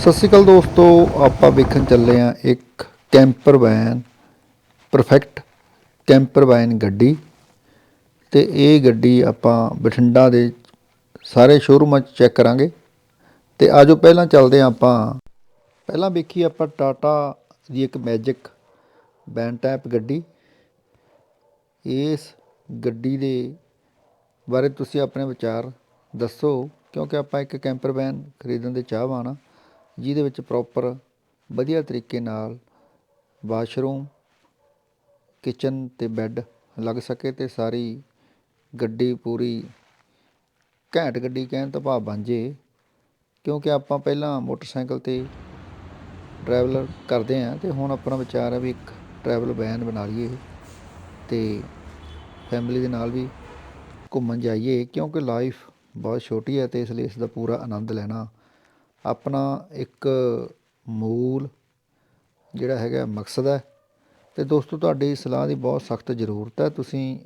ਸਤਿ ਸ਼੍ਰੀ ਅਕਾਲ ਦੋਸਤੋ, ਆਪਾਂ ਵੇਖਣ ਚੱਲੇ ਆ ਇੱਕ camper van perfect camper van ਗੱਡੀ। ਤੇ ਇਹ ਗੱਡੀ ਆਪਾਂ ਬਠਿੰਡਾ ਦੇ ਸਾਰੇ ਸ਼ੋਰੂਮਾਂ 'ਚ ਚੈੱਕ ਕਰਾਂਗੇ। ਤੇ ਆਜੋ ਪਹਿਲਾਂ ਚੱਲਦੇ ਹਾਂ ਆਪਾਂ। ਪਹਿਲਾਂ ਵੇਖੀ ਆਪਾਂ ਟਾਟਾ ਦੀ ਇੱਕ ਮੈਜਿਕ ਵੈਨ ਟਾਈਪ ਗੱਡੀ। ਇਸ ਗੱਡੀ ਦੇ ਬਾਰੇ ਤੁਸੀਂ ਆਪਣੇ ਵਿਚਾਰ ਦੱਸੋ, ਕਿਉਂਕਿ ਆਪਾਂ ਇੱਕ ਕੈਂਪਰ ਵੈਨ ਖਰੀਦਣ ਦੇ ਚਾਹਵਾਨ ਆ ਜਿਹਦੇ ਵਿੱਚ ਪ੍ਰੋਪਰ ਵਧੀਆ ਤਰੀਕੇ ਨਾਲ ਵਾਸ਼ਰੂਮ ਕਿਚਨ ਅਤੇ ਬੈੱਡ ਲੱਗ ਸਕੇ ਅਤੇ ਸਾਰੀ ਗੱਡੀ ਪੂਰੀ ਘੈਂਟ ਗੱਡੀ ਕਹਿਣ ਦਾ ਭਾਵ ਬਣ ਜੇ, ਕਿਉਂਕਿ ਆਪਾਂ ਪਹਿਲਾਂ ਮੋਟਰਸਾਈਕਲ ਤੇ ਟਰੈਵਲਰ ਕਰਦੇ ਹਾਂ ਅਤੇ ਹੁਣ ਆਪਣਾ ਵਿਚਾਰ ਹੈ ਵੀ ਇੱਕ ਟਰੈਵਲ ਵੈਨ ਬਣਾ ਲਈਏ ਅਤੇ ਫੈਮਿਲੀ ਦੇ ਨਾਲ ਵੀ ਘੁੰਮਣ ਜਾਈਏ, ਕਿਉਂਕਿ ਲਾਈਫ ਬਹੁਤ ਛੋਟੀ ਹੈ ਅਤੇ ਇਸ ਲਈ ਇਸ ਦਾ ਪੂਰਾ ਆਨੰਦ ਲੈਣਾ ਆਪਣਾ ਇੱਕ ਮੂਲ ਜਿਹੜਾ ਹੈਗਾ ਮਕਸਦ ਹੈ। ਤੇ ਦੋਸਤੋ ਤੁਹਾਡੀ ਸਲਾਹ ਦੀ ਬਹੁਤ ਸਖਤ ਜ਼ਰੂਰਤ ਹੈ। ਤੁਸੀਂ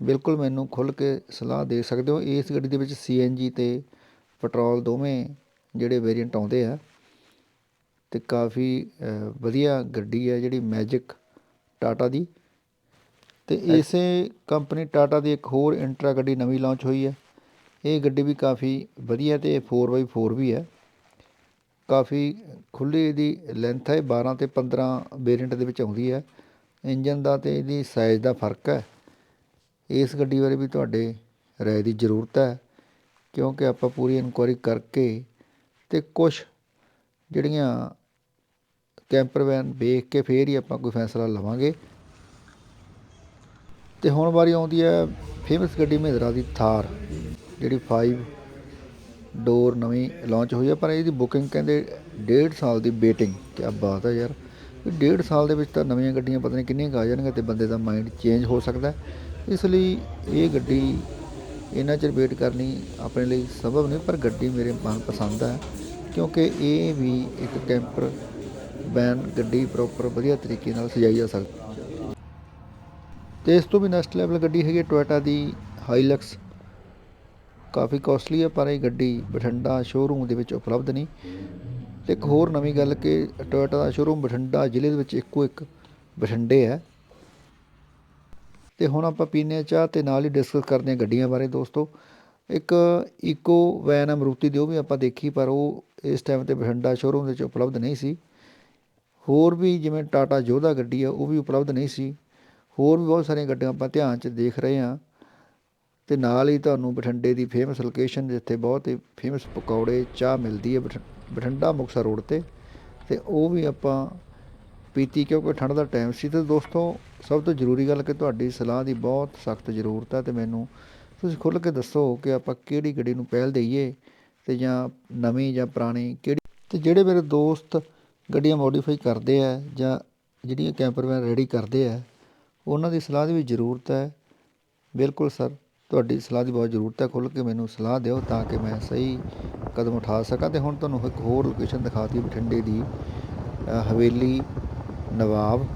ਬਿਲਕੁਲ ਮੈਨੂੰ ਖੁੱਲ੍ਹ ਕੇ ਸਲਾਹ ਦੇ ਸਕਦੇ ਹੋ। ਇਸ ਗੱਡੀ ਦੇ ਵਿੱਚ ਸੀਐਨਜੀ ਤੇ ਪੈਟਰੋਲ ਦੋਵੇਂ ਜਿਹੜੇ ਵੇਰੀਐਂਟ ਆਉਂਦੇ ਆ ਤੇ ਕਾਫੀ ਵਧੀਆ ਗੱਡੀ ਹੈ ਜਿਹੜੀ ਮੈਜਿਕ ਟਾਟਾ ਦੀ। ਤੇ ਇਸੇ ਕੰਪਨੀ ਟਾਟਾ ਦੀ ਇੱਕ ਹੋਰ ਇੰਟਰਾ ਗੱਡੀ ਨਵੀਂ ਲਾਂਚ ਹੋਈ ਹੈ। ਇਹ ਗੱਡੀ ਵੀ ਕਾਫੀ ਵਧੀਆ ਤੇ 4x4 ਵੀ ਹੈ। ਕਾਫੀ ਖੁੱਲ੍ਹੀ ਇਹਦੀ ਲੈਂਥ ਹੈ 12 ਅਤੇ 15 ਵੇਰੀਐਂਟ ਦੇ ਵਿੱਚ ਆਉਂਦੀ ਹੈ। ਇੰਜਨ ਦਾ ਅਤੇ ਇਹਦੀ ਸਾਈਜ਼ ਦਾ ਫ਼ਰਕ ਹੈ। ਇਸ ਗੱਡੀ ਬਾਰੇ ਵੀ ਤੁਹਾਡੇ ਰਾਏ ਦੀ ਜ਼ਰੂਰਤ ਹੈ, ਕਿਉਂਕਿ ਆਪਾਂ ਪੂਰੀ ਇਨਕੁਆਇਰੀ ਕਰਕੇ ਅਤੇ ਕੁਛ ਜਿਹੜੀਆਂ ਕੈਂਪਰ ਵੈਨ ਵੇਖ ਕੇ ਫੇਰ ਹੀ ਆਪਾਂ ਕੋਈ ਫੈਸਲਾ ਲਵਾਂਗੇ। ਤੇ ਹੁਣ ਵਾਰੀ ਆਉਂਦੀ ਹੈ ਫੇਮਸ ਗੱਡੀ ਮਹਿੰਦਰਾ ਦੀ ਥਾਰ, ਜਿਹੜੀ 5 ਡੋਰ ਨਵੀਂ ਲਾਂਚ ਹੋਈ ਹੈ ਪਰ ਇਹਦੀ ਬੁਕਿੰਗ ਕਹਿੰਦੇ ਡੇਢ ਸਾਲ ਦੀ ਵੇਟਿੰਗ ਕੀ ਬਾਤ ਹੈ ਯਾਰ। ਡੇਢ ਸਾਲ ਦੇ ਵਿੱਚ ਤਾਂ ਨਵੀਆਂ ਗੱਡੀਆਂ ਪਤਾ ਨਹੀਂ ਕਿੰਨੀਆਂ ਕੁ ਆ ਜਾਣਗੀਆਂ ਤੇ ਬੰਦੇ ਦਾ ਮਾਈਂਡ ਚੇਂਜ ਹੋ ਸਕਦਾ ਇਸ ਲਈ ਇਹ ਗੱਡੀ ਇੰਨਾ ਚਿਰ ਵੇਟ ਕਰਨੀ ਆਪਣੇ ਲਈ ਸੰਭਵ ਨਹੀਂ, ਪਰ ਗੱਡੀ ਮੇਰੇ ਮਨ ਪਸੰਦ ਹੈ ਕਿਉਂਕਿ ਇਹ ਵੀ ਇੱਕ ਕੈਂਪਰ ਵੈਨ ਗੱਡੀ ਪ੍ਰੋਪਰ ਵਧੀਆ ਤਰੀਕੇ ਨਾਲ ਸਜਾਈ ਜਾ ਸਕਦੀ ਤੇ ਇਸ ਤੋਂ ਵੀ ਨੈਕਸਟ ਲੈਵਲ ਗੱਡੀ ਹੈਗੀ ਟੋਇਟਾ ਦੀ ਹਾਈਲਕਸ ਕਾਫੀ ਕੋਸਟਲੀ ਹੈ, ਪਰ ਇਹ ਗੱਡੀ ਬਠਿੰਡਾ ਸ਼ੋਰੂਮ ਦੇ ਵਿੱਚ ਉਪਲਬਧ ਨਹੀਂ। ਤੇ ਇੱਕ ਹੋਰ ਨਵੀਂ ਗੱਲ ਕਿ ਟੋਇਟਾ ਦਾ ਸ਼ੋਰੂਮ ਬਠਿੰਡਾ ਜ਼ਿਲ੍ਹੇ ਦੇ ਵਿੱਚ ਇੱਕੋ ਇੱਕ ਬਠਿੰਡੇ ਹੈ। ਤੇ ਹੁਣ ਆਪਾਂ ਪੀਨੇ ਹਾਂ ਚਾਹ ਤੇ ਨਾਲ ਹੀ ਡਿਸਕਸ ਕਰਦੇ ਹਾਂ ਗੱਡੀਆਂ ਬਾਰੇ ਦੋਸਤੋ। ਇੱਕ ਈਕੋ ਵੈਨ ਅਮਰੂਤੀ ਦੀ ਉਹ ਵੀ ਆਪਾਂ ਦੇਖੀ, ਪਰ ਉਹ ਇਸ ਟਾਈਮ ਤੇ ਬਠਿੰਡਾ ਸ਼ੋਰੂਮ ਦੇ ਵਿੱਚ ਉਪਲਬਧ ਨਹੀਂ ਸੀ। ਹੋਰ ਵੀ ਜਿਵੇਂ ਟਾਟਾ ਯੋਧਾ ਗੱਡੀ ਆ, ਉਹ ਵੀ ਉਪਲਬਧ ਨਹੀਂ ਸੀ। ਹੋਰ ਵੀ ਬਹੁਤ ਸਾਰੀਆਂ ਗੱਡੀਆਂ ਆਪਾਂ ਧਿਆਨ 'ਚ ਦੇਖ ਰਹੇ ਹਾਂ। ਤੇ ਨਾਲ ਹੀ ਤੁਹਾਨੂੰ ਬਠਿੰਡੇ ਦੀ ਫੇਮਸ ਲੋਕੇਸ਼ਨ ਜਿੱਥੇ ਬਹੁਤ ਹੀ ਫੇਮਸ ਪਕੌੜੇ, ਚਾਹ ਮਿਲਦੀ ਹੈ ਬਠ- ਬਠਿੰਡਾ ਮੁਕਤਸਰ ਰੋਡ ਤੇ। ਤੇ ਉਹ ਵੀ ਆਪਾਂ ਪੀਤੀ ਕਿਉਂਕਿ ਠੰਡ ਦਾ ਟਾਈਮ ਸੀ। ਤੇ ਦੋਸਤੋ, ਸਭ ਤੋਂ ਜ਼ਰੂਰੀ ਗੱਲ ਕਿ ਤੁਹਾਡੀ ਸਲਾਹ ਦੀ ਬਹੁਤ ਸਖਤ ਜ਼ਰੂਰਤ ਹੈ ਤੇ ਮੈਨੂੰ ਤੁਸੀਂ ਖੁੱਲ੍ਹ ਕੇ ਦੱਸੋ ਕਿ ਆਪਾਂ ਕਿਹੜੀ ਗੱਡੀ ਨੂੰ ਪਹਿਲ ਦਈਏ ਤੇ ਜਾਂ ਨਵੀਂ ਜਾਂ ਪੁਰਾਣੀ ਕਿਹੜੀ। ਤੇ ਜਿਹੜੇ ਮੇਰੇ ਦੋਸਤ ਗੱਡੀਆਂ ਮੋਡੀਫਾਈ ਕਰਦੇ ਆ ਜਾਂ ਜਿਹੜੀਆਂ ਕੈਂਪਰ ਵੈਨ ਰੈਡੀ ਕਰਦੇ ਆ, ਉਹਨਾਂ ਦੀ ਸਲਾਹ ਦੀ ਵੀ ਜ਼ਰੂਰਤ ਹੈ। ਬਿਲਕੁਲ ਸਰ। ਤੁਹਾਡੀ ਸਲਾਹ ਦੀ ਬਹੁਤ ਜ਼ਰੂਰਤ ਹੈ। ਖੁੱਲ੍ਹ ਕੇ ਮੈਨੂੰ ਸਲਾਹ ਦਿਓ ਤਾਂ ਕਿ ਮੈਂ ਸਹੀ ਕਦਮ ਉਠਾ ਸਕਾਂ। ਅਤੇ ਹੁਣ ਤੁਹਾਨੂੰ ਇੱਕ ਹੋਰ ਲੋਕੇਸ਼ਨ ਦਿਖਾਤੀ ਬਠਿੰਡੇ ਦੀ ਹਵੇਲੀ ਨਵਾਬ।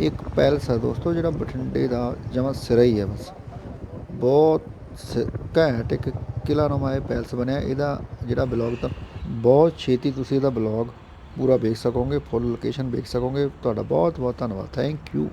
ਇੱਕ ਪੈਲਸ ਹੈ ਦੋਸਤੋ, ਜਿਹੜਾ ਬਠਿੰਡੇ ਦਾ ਜਮਾਂ ਸਿਰਾ ਹੀ ਹੈ ਬਸ। ਬਹੁਤ ਸ- ਘੈਂਟ ਇੱਕ ਕਿਲਾ ਨੁਮਾ ਇਹ ਪੈਲਸ ਬਣਿਆ। ਇਹਦਾ ਜਿਹੜਾ ਬਲੌਗ ਤਾਂ ਬਹੁਤ ਛੇਤੀ ਤੁਸੀਂ ਇਹਦਾ ਬਲੌਗ ਪੂਰਾ ਵੇਖ ਸਕੋਗੇ, ਫੁੱਲ ਲੋਕੇਸ਼ਨ ਵੇਖ ਸਕੋਗੇ। ਤੁਹਾਡਾ ਬਹੁਤ ਬਹੁਤ ਧੰਨਵਾਦ। Thank you